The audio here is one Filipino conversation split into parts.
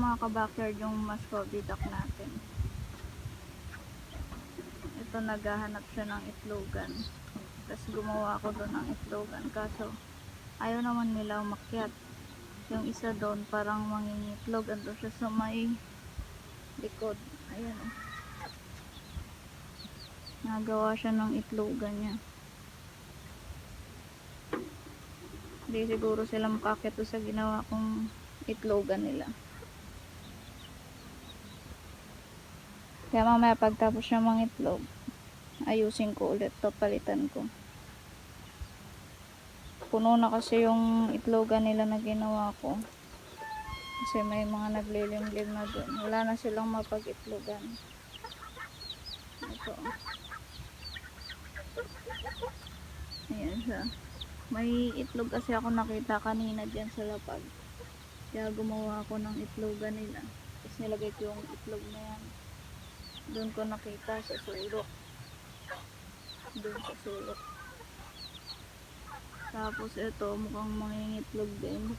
Mga kabackyard yung Muscovy duck natin. Ito naghahanap siya ng itlogan. Tapos gumawa ako doon ng itlogan. Kaso ayaw naman nila umakyat. Yung isa doon parang mangingitlog. Ando siya sa may likod. Ayan o. Nagawa siya ng itlogan niya. Hindi siguro sila makakit doon sa ginawa kong itlogan nila. Kaya mamaya pagtapos siya mga itlog, ayusin ko ulit to, palitan ko. Puno na kasi yung itlogan nila na ginawa ko. Kasi may mga naglilimlim na doon. Wala na silang mapag-itlogan. Ito. Ayan siya. May itlog kasi ako nakita kanina dyan sa lapag. Kaya gumawa ako ng itlogan nila. Tapos nilagay ko yung itlog na yan. Doon ko nakita sa sulok. Doon sa sulok. Tapos ito, mukhang mangingitlog din.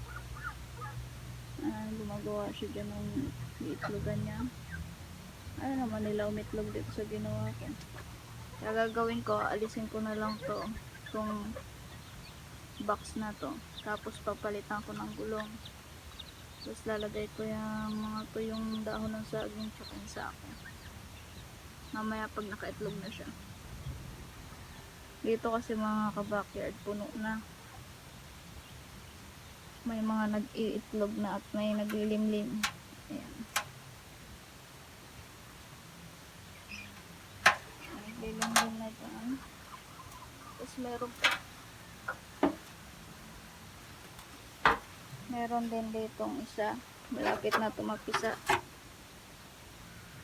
Ah, gumagawa siya dyan ng itlogan niya. Ano naman nila umitlog dito sa ginawa ko. Kaya gagawin ko, alisin ko na lang to. Itong box na to. Tapos papalitan ko ng gulong. Tapos lalagay ko yung mga to yung dahon ng saging tsaka yung sako. Mamaya pag nakaitlog na siya. Dito kasi mga kabackyard puno na. May mga nag-iitlog na at may naglilimlim. Ayan. Naglilimlim na dyan. Tapos meron pa Meron din ditong isa. Malapit na tumapisa.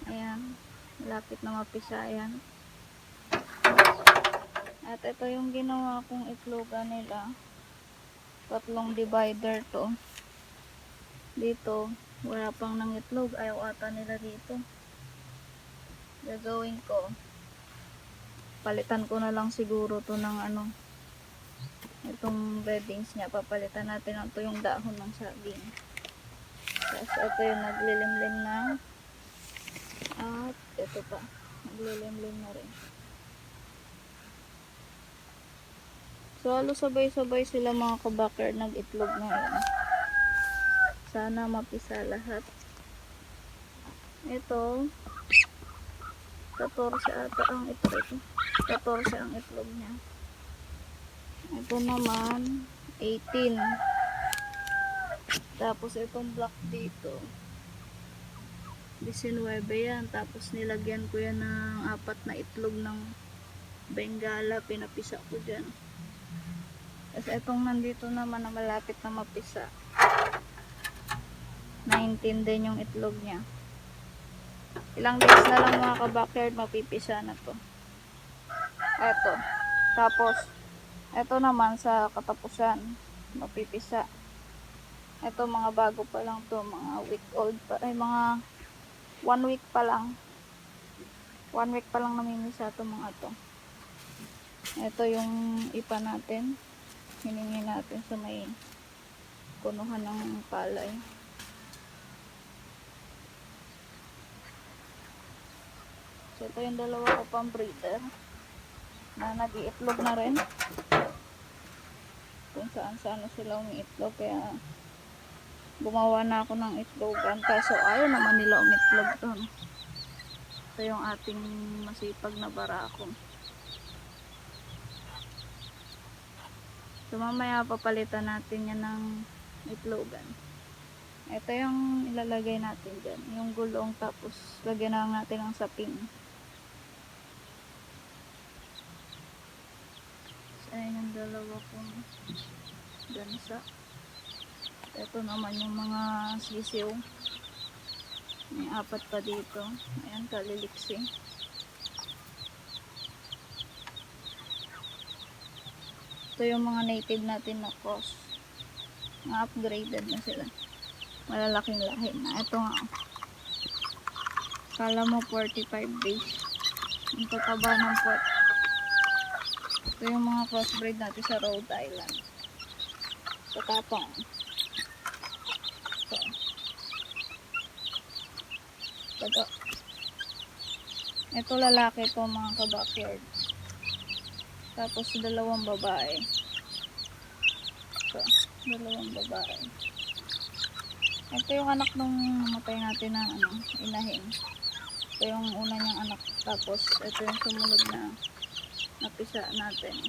Ayan. Malapit na mapisa. Ayan. At ito yung ginawa kong itlogan nila. Tatlong divider to. Dito, wala pang nang itlog. Ayaw ata nila dito. Gagawin ko. Palitan ko na lang siguro to ng ano itong beddings niya papalitan natin ito yung dahon ng saging tapos ito yung naglilimlim na at ito pa. Naglilimlim na rin. So halos sabay-sabay sila mga kabakar nag-itlog ngayon sana mapisa lahat. Ito. 14 ata ang itlog. 14 ang itlog niya. Ito naman, 18. Tapos itong black dito, 19 yan. Tapos nilagyan ko yan ng apat na itlog ng bengala. Pinapisa ko dyan. Tapos itong nandito naman na malapit na mapisa. 19 din yung itlog niya. Ilang days na lang mga kabackyard mapipisa na to. Eto. Tapos, ito naman sa katapusan, mapipisa. Ito mga bago pa lang to, mga week old pa, ay mga one week pa lang. One week pa lang namimisa to mga to. Ito yung ipa natin. Hiningi natin sa may punuhan ng palay. So ito yung dalawa ko pang breeder na nag-iitlog na rin kung saan saan sila umiitlog kaya gumawa na ako ng itlogan kaso ayaw naman nila umitlog doon. Ito yung ating masipag na barako. So mamaya papalitan natin yan ng itlogan. Ito yung ilalagay natin dyan. Yung gulong tapos lagyan na natin ng saping. Ayan ang dalawa kong gansa. Ito naman yung mga sisiw. May apat pa dito. Ayan, kaliliksi. Ito yung mga native natin na cross. Mga upgraded na sila. Malalaking lahi na. Ito nga. Kala mo 45 days. Ang tataba ng pot. Ito yung mga crossbreed natin sa Rhode Island. Sa Tapang. Baga. Ito lalaki to mga ka-backyard. Tapos dalawang babae. Ito, dalawang babae. Ito yung anak nung namatay natin na ano, inahin. Ito yung una niyang anak. Tapos ito yung sumunod na napisa natin.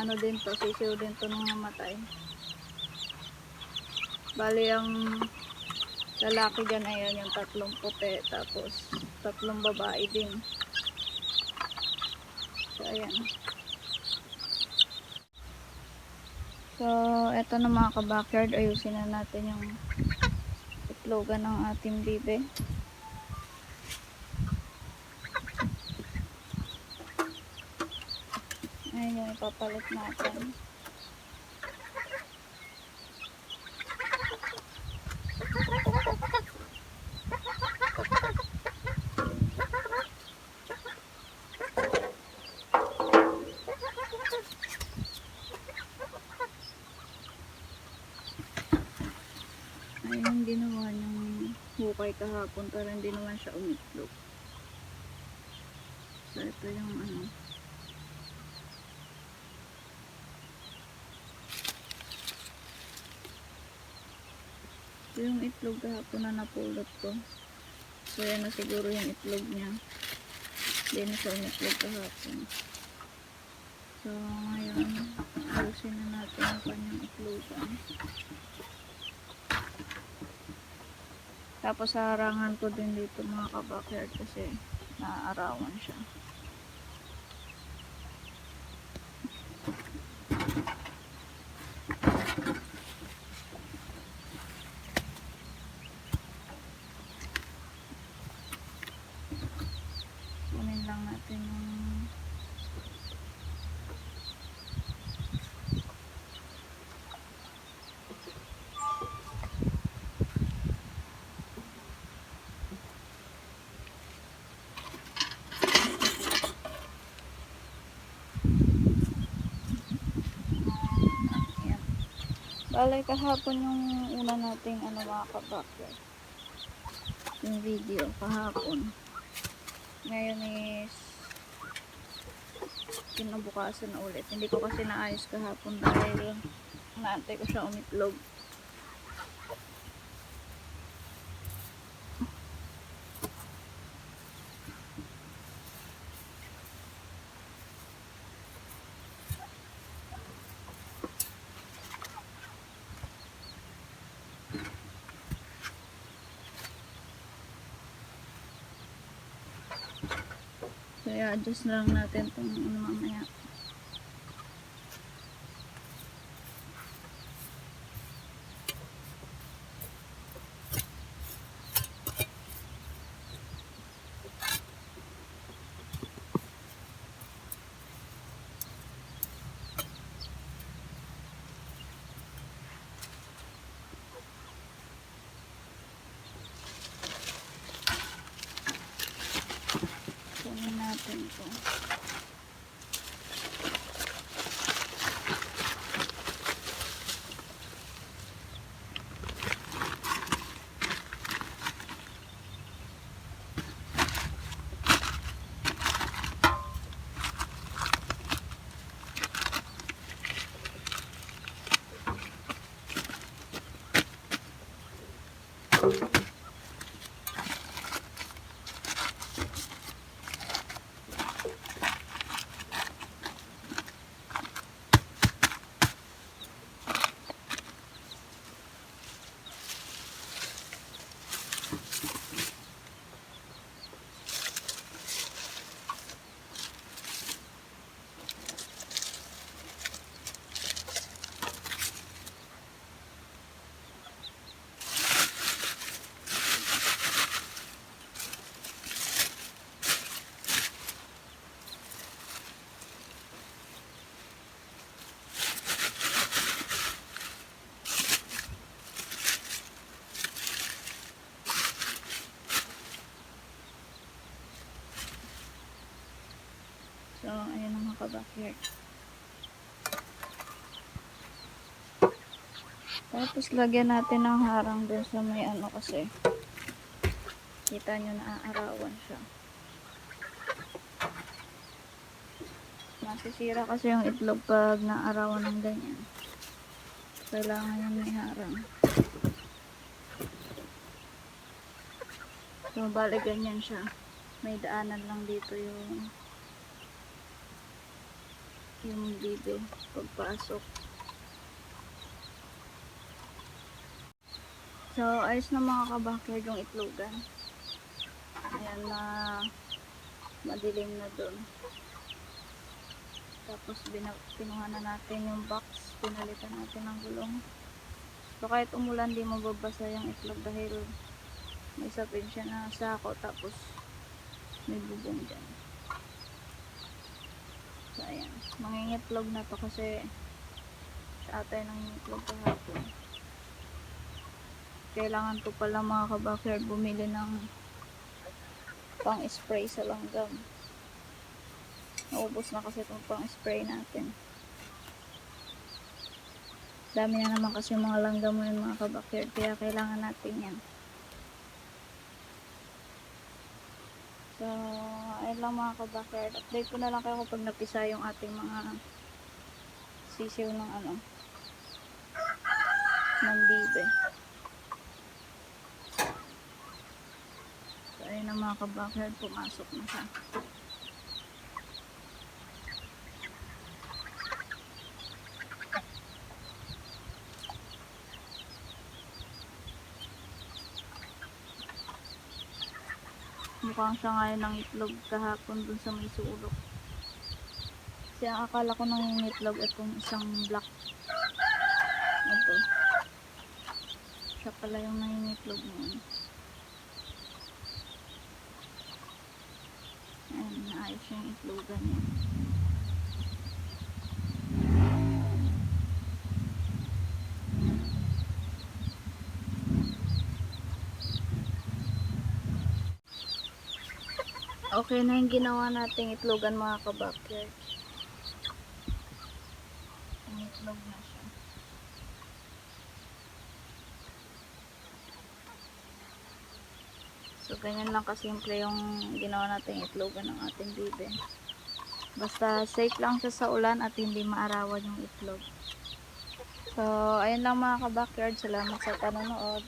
Ano din to, sisiw din to nung namatay. Bali ang lalaki dyan ayun yung tatlong puti tapos tatlong babae din. So ayan. So eto na mga ka-backyard ayusin na natin yung itlogan ng ating bibe. Ayan yung ipapalit natin. Ayun yung ginawa niyang hukay kahapon pero hindi naman siya umitlog. So ito yung ano. Ito yung itlog kahapon na napulot ko. So yan na siguro yung itlog niya. Hindi na siya umitlog kahapon. So ngayon, ayusin na natin yung kanyang itlogan. Tapos harangan ko din dito mga kabakyard kasi naaarawan siya. Kunin lang natin yung Ayan. Balay kahapon yung una nating ano mga kabakyer. Yung video kahapon. Ngayon is kinabukasan na ulit. Hindi ko kasi naayos kahapon dahil naantay ko siya umitlog. So, i-adjust na lang natin itong ano mamaya. Kunin natin ito. So, ka-backyard. Tapos, lagyan natin ng harang dun sa may ano kasi. Kita nyo na aarawan siya. Masisira kasi yung itlog pag naarawan ng ganyan. Kailangan yung may harang. So, bali ganyan siya. May daanan lang dito yung yung bibe pagpasok. So, ayos na mga kabakerd yung itlogan. Ayan na madilim na doon. Tapos pinuha na natin yung box, pinalitan natin ng gulong. So kahit umulan di mababasa yung itlog dahil may sapin siya na sako tapos may bubong dyan. So ayan, mangingitlog na to kasi sa atay ng itlog kahapon. Kailangan ko pala mga kabakerd bumili ng pang spray sa langgam. Naubos na kasi itong pang spray natin. Dami na naman kasi yung mga langgam mo yung mga kabakerd kaya kailangan natin yan. So, ayun lang mga kabakerd. Update ko na lang kayo kapag napisa yung ating mga sisiw ng ano ng bibe. So, ayun na mga kabakerd. Pumasok na siya. Mukhang siya ngayon ng itlog kahapon dun sa may sulok. Kasi ang akala ko nang itlog itong isang black. Ito. Siya pala yung nangingitlog noon. Ayan, naayos yung itlogan niya. Okay na yung ginawa nating itlogan mga kabakyard. Ang itlog na siya. So, ganyan lang kasimple yung ginawa nating itlogan ng ating bibe. Basta safe lang siya sa ulan at hindi maarawan yung itlog. So, ayun lang mga kabakyard. Salamat sa panonood.